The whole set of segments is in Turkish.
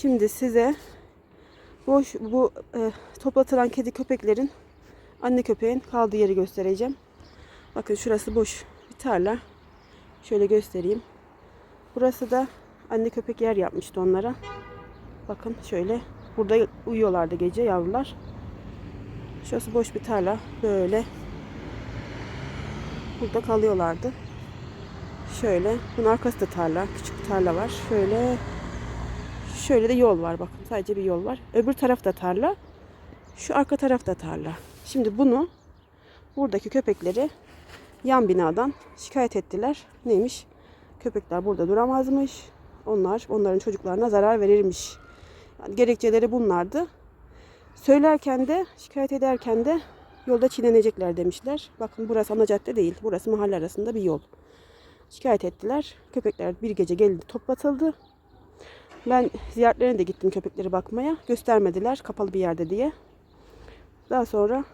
Şimdi size boş bu e, toplatılan kedi köpeklerin anne köpeğin kaldığı yeri göstereceğim. Bakın şurası boş bir tarla. Şöyle göstereyim. Burası da anne köpek yer yapmıştı onlara. Bakın şöyle. Burada uyuyorlardı gece yavrular. Şurası boş bir tarla. Böyle. Burada kalıyorlardı. Şöyle. Bunun arkası da tarla. Küçük bir tarla var. Şöyle. Şöyle de yol var bakın. Sadece bir yol var. Öbür taraf da tarla. Şu arka taraf da tarla. Şimdi bunu buradaki köpekleri yan binadan şikayet ettiler. Neymiş? Köpekler burada duramazmış. Onlar onların çocuklarına zarar verirmiş. Yani gerekçeleri bunlardı. Söylerken de şikayet ederken de yolda çiğnenecekler demişler. Bakın burası ana cadde değil. Burası mahalle arasında bir yol. Şikayet ettiler. Köpekler bir gece geldi toplatıldı. Ben ziyaretlerine de gittim köpekleri bakmaya. Göstermediler kapalı bir yerde diye. Daha sonra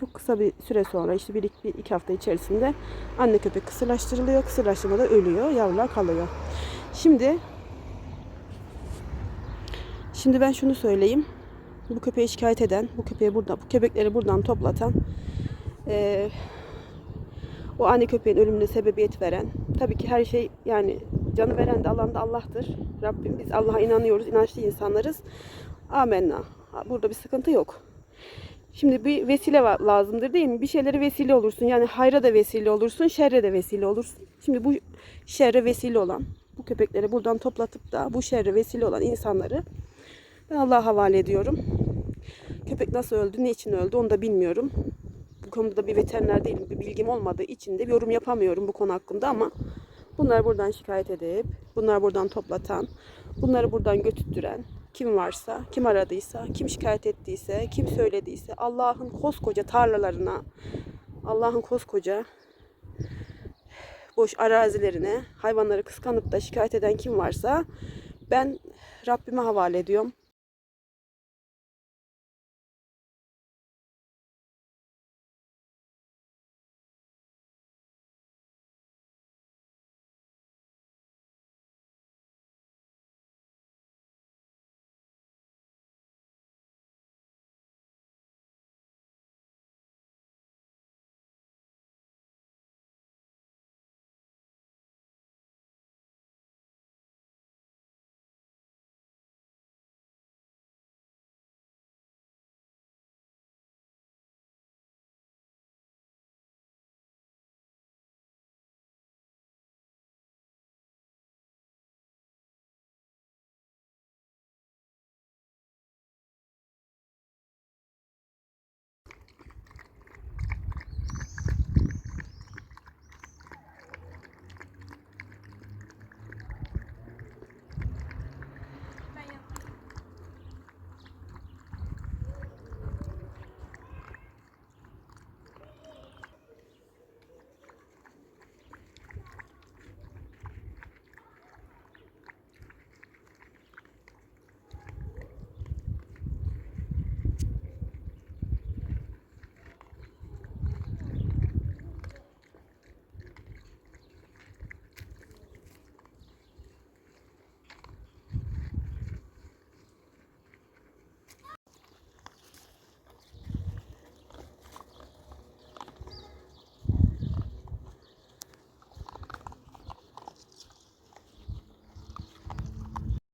çok kısa bir süre sonra işte bir iki, bir iki hafta içerisinde anne köpek kısırlaştırılıyor. Kısırlaştırmada ölüyor. Yavrular kalıyor. Şimdi şimdi ben şunu söyleyeyim. Bu köpeği şikayet eden, bu köpeği burada, bu köpekleri buradan toplatan eee, o anne köpeğin ölümüne sebebiyet veren tabii ki her şey yani canı veren de alan da Allah'tır. Rabbim biz Allah'a inanıyoruz, inançlı insanlarız. Amenna. Burada bir sıkıntı yok. Şimdi bir vesile lazımdır değil mi? Bir şeylere vesile olursun. Yani hayra da vesile olursun, şerre de vesile olursun. Şimdi bu şerre vesile olan, bu köpekleri buradan toplatıp da bu şerre vesile olan insanları ben Allah'a havale ediyorum. Köpek nasıl öldü, ne için öldü onu da bilmiyorum. Bu konuda bir veteriner değilim, bir bilgim olmadığı için de yorum yapamıyorum bu konu hakkında ama bunlar buradan şikayet edip, bunlar buradan toplatan, bunları buradan götüttüren kim varsa, kim aradıysa, kim şikayet ettiyse, kim söylediyse Allah'ın koskoca tarlalarına, Allah'ın koskoca boş arazilerine hayvanları kıskanıp da şikayet eden kim varsa ben Rabbime havale ediyorum.